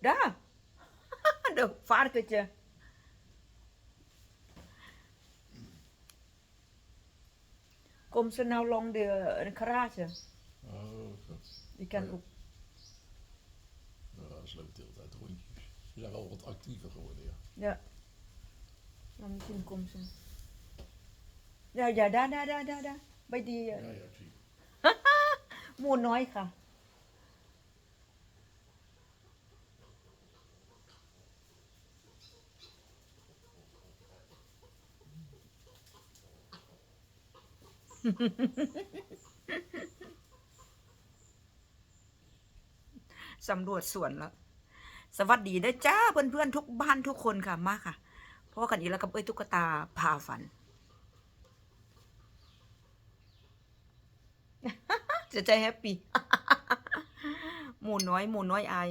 dah aduh varkentje Kom ze nou lang de, een garage? Oh, oh nou, dat. Je kan ook. Ja, ze loopt de hele tijd rondjes. Ze zijn wel wat actiever geworden, ja. Ja. Dan misschien komt ze. Ja, ja, daar, daar, daar, daar, daar. Bij die. Eh, ja, ja. Mooi nooit gaan. สำรวจสวนแล้ว สวัสดีนะจ้าเพื่อนๆทุกบ้านทุกคนค่ะมาค่ะเพราะว่ากันอีกแล้วกับเอ้ยตุ๊กตาพาฝันจะใจแฮปปี้ หมูน้อย หมูน้อยอาย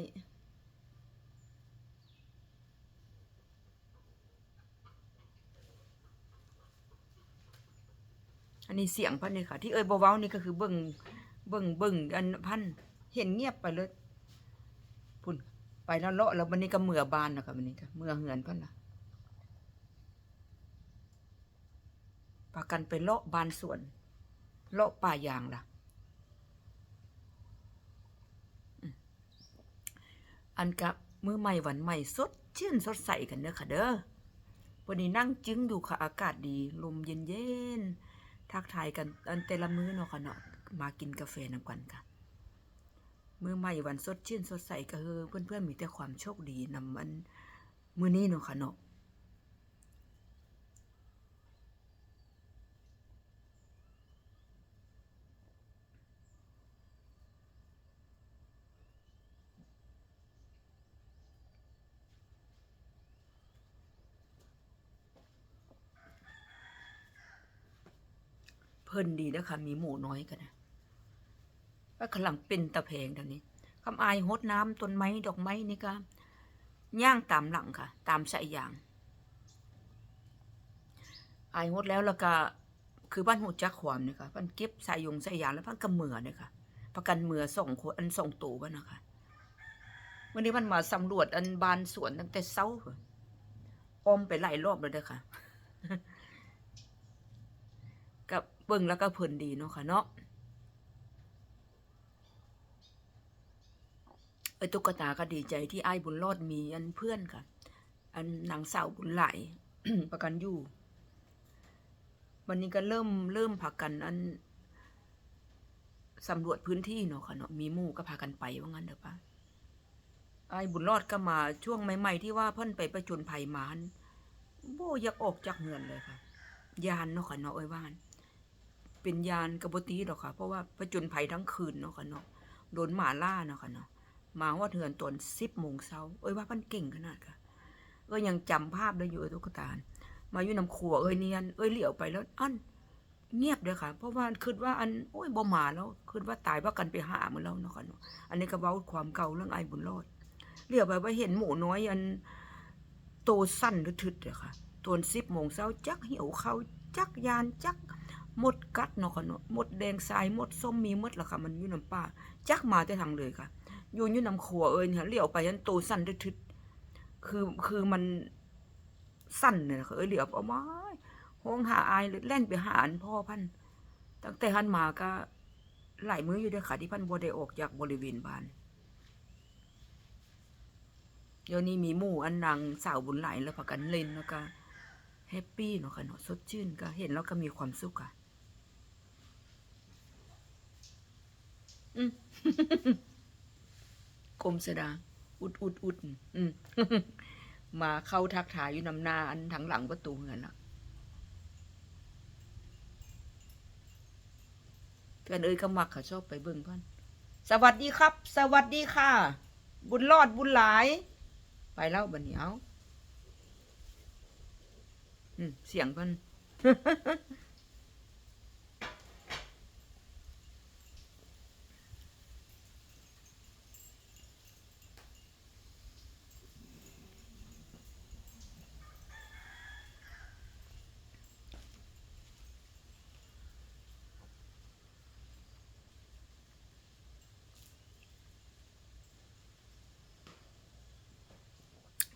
อันนี้เสียงพันนี่ค่ะ ที่เอ้ยเบานี่ก็คือเบิ่งเบิ่งเบิ่งอันพันเห็นเงียบไปเลยพุ่นไปแล้วเลาะแล้ววันนี้ก็เมื่อบานนะคะวันนี้ก็เมื่อเหือนพันละปากันไปเลาะบานสวนเลาะป่ายางล่ะ อันกับมือใหม่หวันใหม่สดชื่นสดใสกันเด้อค่ะเด้อวันนี้นั่งจึ้งอยู่ค่ะอากาศดี ลมเย็นเย็น ทักทายกันอันแต่ละมื้อเนาะค่ะเนาะมากินกาแฟนำกันค่ะมื้อใหม่วันสดชื่นสดใสก็คือเพื่อนๆมีแต่ความโชคดีนำมันมื้อนี้เนาะค่ะเนาะ เพิ่นดีแล้วค่ะ มีหมูน้อยกันนะว่าขลังเป็นตะแพงเดี๋ยวนี้คำอายหดน้ำต้นไม้ดอกไม้นี่ก็ย่างตามหลังค่ะ ตามสายยาง อายหดแล้วแล้วก็คือบ้านหูจักความนี่ค่ะบ้านเก็บสายยงสายยางแล้วบ้านกระเหมือเนี่ยค่ะ ประกันเมือสองคนอันสองตัวบ้านนะคะวันนี้มันมาสำรวจอันบานสวนตั้งแต่เช้าอ้อมไปหลายรอบเลยเด้อค่ะ เบิ่งแล้วก็เพลินดีเนาะค่ะเนาะไอ้ตุ๊กตาก็ดีใจที่ไอ้บุญรอดมีอันเพื่อนค่ะ อันนางสาวบุญไหลประกันอยู่ วันนี้ก็เริ่มเริ่มพากันอันสำรวจพื้นที่เนาะค่ะเนาะมีหมู่ก็พากันไปว่างั้นเด้อปะไอ้บุญรอดก็มาช่วงใหม่ ๆ ที่ว่าเพิ่นไปประจนภัยมาฮันโบอยากออกจากเหือนเลยค่ะ ยานเนาะค่ะเนาะเอ้ยว่าน เป็นยานกระบตีดอกค่ะ เพราะว่าประจนภัยทั้งคืนเนาะค่ะเนาะโดนหมาล่าเนาะค่ะเนาะมาว่าเถือนตอนสิบโมงเช้าเอ้ยว่ามันเก่งขนาดค่ะเอ้ยยังจำภาพได้อยู่ตุ๊กตามาอยู่นำครัวเอ้ยเนียนเอ้ยเหลียวไปแล้วอันเงียบเลยค่ะ เพราะว่าคิดว่าอันโอ้ยบ่มาแล้วคิดว่าตายว่ากันไปหาเหมันแล้วเนาะค่ะเนาะอันนี้ก็เว้าความเก่าเรื่องไอ้บุญรอดเหลียวไปว่าเห็นหมูน้อยอันโตสั้นทึดเลยค่ะตอนสิบโมงเช้าจักเหี่ยวเขาจักยานจัก มดกัดเนาะค่ะเนาะมดแดงทรายมดส้มมีมดละค่ะ มันอยู่น้ำป่าจักมาแต่ทางเลยค่ะ อยู่อยู่น้ำขัวเอ้ยเนี่ยเลี้ยวไปยันโตสั้นได้ทึดคือคือมันสั้นเนี่ยค่ะเอ้ยเหลียวเอาไม้ห้องหาอายเลยแล่นไปหาอันพ่อพันตั้งแต่หันมาก็หลายมื้ออยู่เด้วยค่ะที่พันบัได้ออกจากบริเวณบ้านเดี๋ยวนี้มีหมู่อันนางสาวบุญไหลายแล้วพากันเล่นแล้วก็แฮปปี้เนาะค่ะเนาะสดชื่นก็เห็นแล้วก็มีความสุขค่ะ อืมกรมสดา อุดอุดอุดอืมมาเข้าทักทายอยู่นำหนาอันทั้งหลังประตูเงินละเพื่อนเอ้ยก็มักเขาชอบไปเบิ่งเพื่อนสวัสดีครับ สวัสดีค่ะ บุญรอดบุญหลาย ไปแล้วบันนี้เอาอืมเสียงเพื่อน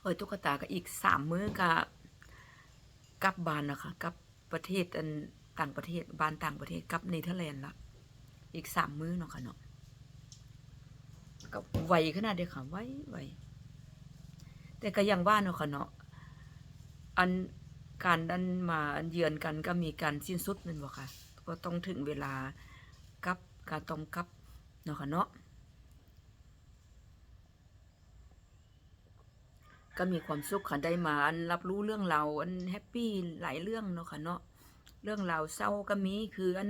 เอ้ยตุ๊กตาก็อีกสามมื้อก็กลับบ้านนะคะกลับประเทศอันต่างประเทศบ้านต่างประเทศกลับเนเธอร์แลนด์ละอีกสามมื้อเนาะค่ะเนาะก็ไวขนาดเดียวค่ะไวไวแต่ก็ยังว่าเนาะค่ะเนาะอันการดันมาอันเยือนกันก็มีการสิ้นสุดแมันบ่ค่ะก็ต้องถึงเวลากับการต้องกับเนาะค่ะเนาะ ก็มีความสุขค่ะได้มาอันรับรู้เรื่องราวอันแฮปปี้หลายเรื่องเนาะค่ะเนาะเรื่องราวเศร้าก็มีคืออัน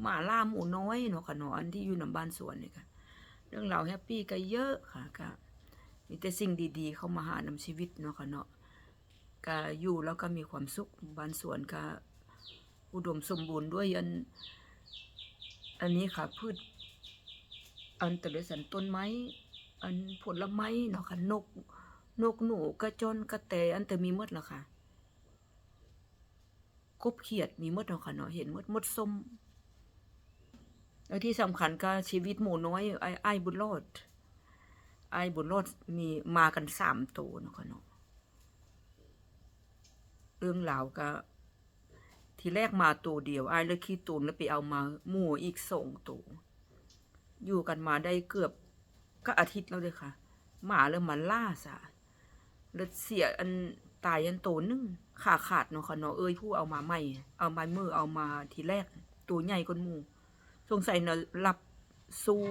หมาล่าหมูน้อยเนาะค่ะเนาะอันที่อยู่นำบ้านสวนนี่ค่ะเรื่องราวแฮปปี้ก็เยอะค่ะก็มีแต่สิ่งดีๆ เข้ามาหานำชีวิตเนาะค่ะเนาะก็อยู่แล้วก็มีความสุขบ้านสวนก็อุดมสมบูรณ์ด้วยอัน อันนี้ค่ะพืช อันแต่ละสันต้นไม้ อันผลไม้เนาะค่ะนก นกหนูกระจนกระแตอันแต่มีมดแล้วค่ะกบเขียดมีมดเนาะค่ะเนาะเห็นมดมดส้มแล้วที่สำคัญก็ชีวิตหมูน้อยไอ้ไอ้บุญรอดไอ้บุญรอดมีมากันสามตัวเนาะค่ะเนาะเรื่องราก็ ทีแรกมาตัวเดียวไอ้เลยขี้ตูนแล้วไปเอามาหมู่อีกสองตัวอยู่กันมาได้เกือบก็อาทิตย์แล้วเลยค่ะ หมาเริ่มมาล่าซะ แล้วเสียอันตายอันโตนึงขาขาดเนาะค่ะเนาะเอ้ยผู้เอามาใหม่ เอามามือเอามาทีแรก ตัวใหญ่กว่าหมู่สงสัยเนาะรับสู้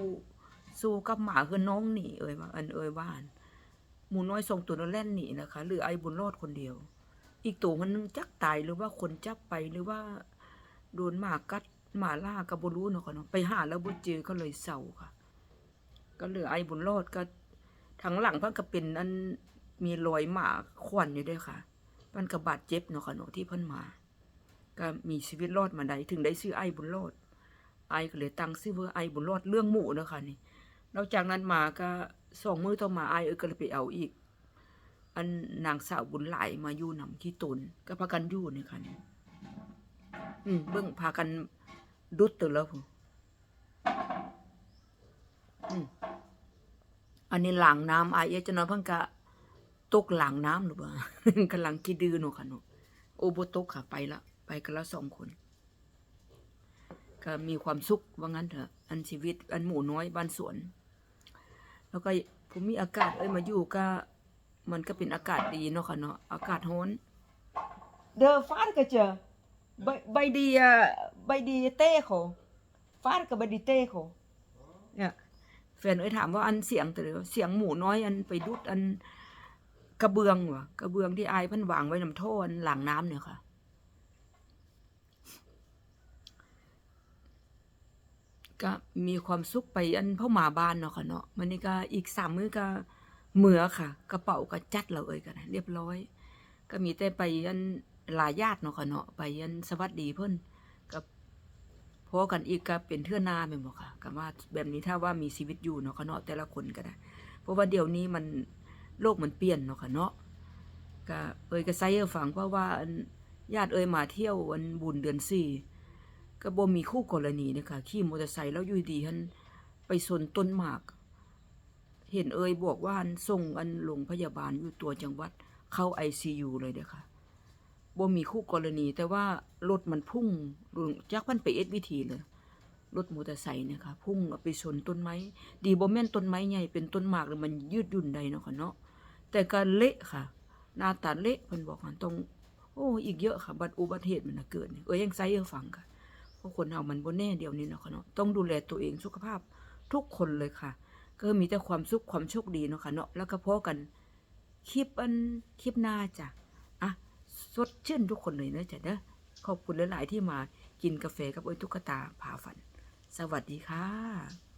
สู้กับหมาคือน้องหนีเอ้ยว่าอันเอ้ยว่านหมูน้อยส่งตัวนั้นแล่นหนีนะคะเหรือไอ้บุญรอดคนเดียว อีกตัวมันนึงจักตายหรือว่าคนจับไปหรือว่าโดนหมากัดหมาล่ากับบรู้เนาะค่ะเนาะไปหาแล้วบุญเจอก็เลยเศร้าค่ะ ก็เหลือไอ้บุญรอดก็ทางหลังเพิ่นก็เป็นอัน มีรอยหมาขวัญอยู่ด้วยค่ะเพิ่นก็บาดเจ็บเนาะค่ะเนาะที่เพิ่นมา ก็มีชีวิตรอดมาได้ถึงได้ชื่อไอ้บุญรอดไอ้ก็เลยตั้งชื่อว่าไอ้บุญรอดเรื่องหมู่เนาะค่ะนี่แล้วจากนั้นมาก็สองมือต่อมาไอ้เอ้ยก็เลยไปเอาอีก อันนางสาวบุญหลายมาอยู่นำขี้ตนก็พากันอยู่นี่ค่ะนี่อืมเบิ่งพากันดุดตัวแล้วพุ่นอืมอันนี้หลังน้ำอเอะจะนอนเพิ่งกะ ตกหลังน้ำหรือเปล่ากำลังคิดดื้อหนูค่ะหนูโอโบตกค่ะไปละ ไปกันแล้วสองคน ก็มีความสุขว่างั้นเถอะ อันชีวิต อันหมูน้อยบ้านสวน แล้วก็ผมมีอากาศเอ้ยมาอยู่ก็ มันก็เป็นอากาศดีเนาะค่ะเนาะอากาศร้อนเดอฟาดก็เจอใบใบดีอะใบดีเต้เขาฟาดกับใบดีเต้เขาเนี่ยแฟนเอ้ยถามว่าอันเสียงแต่เดียวเสียงหมูน้อยอันไปดุดอัน กระเบืองวะกระเบืองที่ไอายเพันวางไว้นำโทนหลังน้ำเนี่ยค่ะ ก็มีความสุขไปอันพ่อหมาบ้านเนาะค่ะเนาะมันนี่ก็อีกสามมื้อก็เหมือค่ะ กระเป๋าก็จัดเราเอ้ยกันเรียบร้อย ก็มีแต่ไปอันหลายญาติเนาะค่ะเนาะไปอันสวัสดีเพิ่นกับพอกันอีกก็เป็นเทื่อนาแม่นบ่ค่ะก็ว่าแบบนี้ถ้าว่ามีชีวิตอยู่เนาะค่ะเนาะแต่ละคนก็ได้เพราะว่าเดี๋ยวนี้มัน โลกมันเปลี่ยนเนาะค่ะเนาะก็เอ้ยก็ไซให้ฟังเพราะว่าญาติเอ้ยมาเที่ยววันบุญเดือนสี่ก็บ่มีคู่กรณีนะคะขี่มอเตอร์ไซค์แล้วอยู่ดีหันไปสนต้นหมาก เห็นเอ้ยบอกว่าอันส่งอันโรงพยาบาลอยู่ตัวจังหวัดเข้า ICU เลยเด้อค่ะบ่มีคู่กรณี แต่ว่ารถมันพุ่งจักมันไปเอ็ดวิธีเลยรถมอเตอร์ไซค์เนี่ยค่ะพุ่งไปชนต้นไม้ ดีบ่แม่นต้นไม้ใหญ่เป็นต้นหมากแล้วมันยืดหยุ่นได้เนาะค่ะเนาะ แต่ก็เละค่ะ หน้าตาเละเพิ่นบอกว่าต้องโอ้ อีกเยอะค่ะ บัดอุบัติเหตุมันนะเกิดเนี่ยเอ้ยยังไซให้ฟังค่ะเพราะคนเฮามันบ่แน่เดียวนี้เนาะค่ะเนาะต้องดูแลตัวเองสุขภาพทุกคนเลยค่ะ ก็มีแต่ความสุขความโชคดีเนาะค่ะเนาะแล้วก็พอกันคลิปอันคลิปหน้าจ้ะอะสดชื่นทุกคนเลยนะจ๊ะเด้อขอบคุณหลาย ๆ ที่มากินกาแฟกับโอ้ตุ๊กตาผาฝัน สวัสดีค่ะ